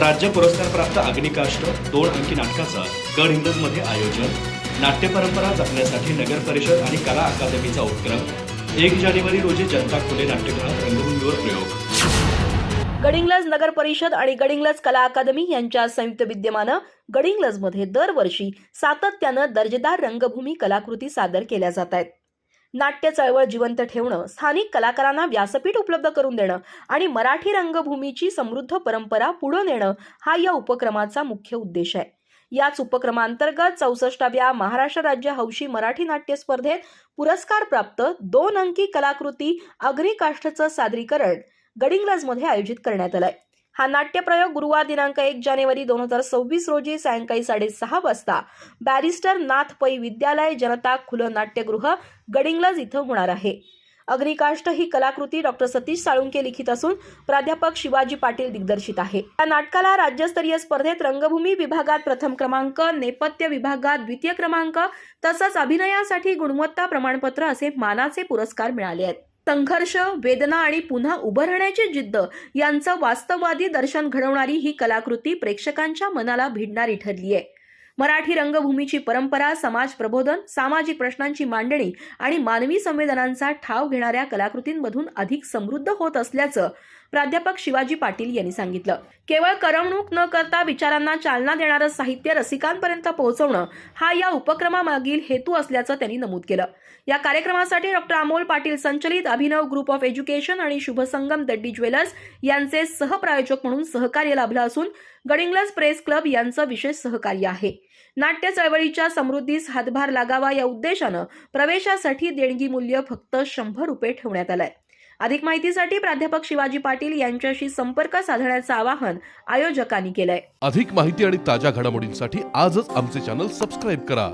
राज्य पुरस्कारप्राप्त अग्निकाष्ट दोन अंकी नाटकाचा गड हिंदजमध्ये आयोजन नाट्य परंपरा जपण्यासाठी नगर परिषद आणि कला अकादमीचा उपक्रम एक जानेवारी रोजी जनता खुले नाट्यगृहात रंगभूमीवर प्रयोग. गडिंग्लज नगर परिषद आणि गडिंग्लज कला अकादमी यांच्या संयुक्त विद्यमानं गडिंग्लजमध्ये दरवर्षी सातत्यानं दर्जेदार रंगभूमी कलाकृती सादर केल्या जात आहेत. नाट्य चळवळ जिवंत ठेवणं स्थानिक कलाकारांना व्यासपीठ उपलब्ध करून देणं आणि मराठी रंगभूमीची समृद्ध परंपरा पुढे नेणं हा या उपक्रमाचा मुख्य उद्देश आहे. याच उपक्रमांतर्गत चौसष्टाव्या महाराष्ट्र राज्य हौशी मराठी नाट्य स्पर्धेत पुरस्कार प्राप्त दोन अंकी कलाकृती अग्निकाष्ठचं सादरीकरण गडिंग्लजमध्ये आयोजित करण्यात आलं आहे हा नाट्यप्रयोग गुरुवार दिनांक एक जानेवारी दोन हजार सव्वीस रोजी सायंकाळी साडेसहा वाजता. बॅरिस्टर नाथ पै विद्यालय जनता खुलं नाट्यगृह गडिंगलज इथं होणार आहे. अग्निकाष्ठ ही कलाकृती डॉक्टर सतीश साळुंके लिखित असून प्राध्यापक शिवाजी पाटील दिग्दर्शित आहे. या नाटकाला राज्यस्तरीय स्पर्धेत रंगभूमी विभागात प्रथम क्रमांक नेपथ्य विभागात द्वितीय क्रमांक तसंच अभिनयासाठी गुणवत्ता प्रमाणपत्र असे मानाचे पुरस्कार मिळाले आहेत. संघर्ष वेदना आणि पुन्हा उभं राहण्याची जिद्द यांचं वास्तववादी दर्शन घडवणारी ही कलाकृती प्रेक्षकांच्या मनाला भिडणारी ठरली आहे मराठी रंगभूमीची परंपरा समाज प्रबोधन सामाजिक प्रश्नांची मांडणी आणि मानवी संवेदनांचा ठाव घेणाऱ्या कलाकृतींमधून अधिक समृद्ध होत असल्याचं प्राध्यापक शिवाजी पाटील यांनी सांगितलं. केवळ करमणूक न करता विचारांना चालना देणारं साहित्य रसिकांपर्यंत पोहोचवणं हा या उपक्रमामागील हेतू असल्याचं त्यांनी नमूद केलं. या कार्यक्रमासाठी डॉक्टर अमोल पाटील संचलित अभिनव ग्रुप ऑफ एज्युकेशन आणि शुभसंगम दड्डी ज्वेलर्स यांचे सहप्रायोजक म्हणून सहकार्य लाभलं असून गडिंग्लज प्रेस क्लब यांचं विशेष सहकार्य आहे. नाट्य चळवळीच्या समृद्धीस हातभार लागावा या उद्देशानं प्रवेशासाठी देणगी मूल्य फक्त शंभर रुपये ठेवण्यात आलंय. अधिक माहितीसाठी प्राध्यापक शिवाजी पाटील यांच्याशी संपर्क साधण्याचं आवाहन आयोजकांनी केलंय. अधिक माहिती आणि ताज्या घडामोडींसाठी आजच आमचे चॅनल सबस्क्राईब करा.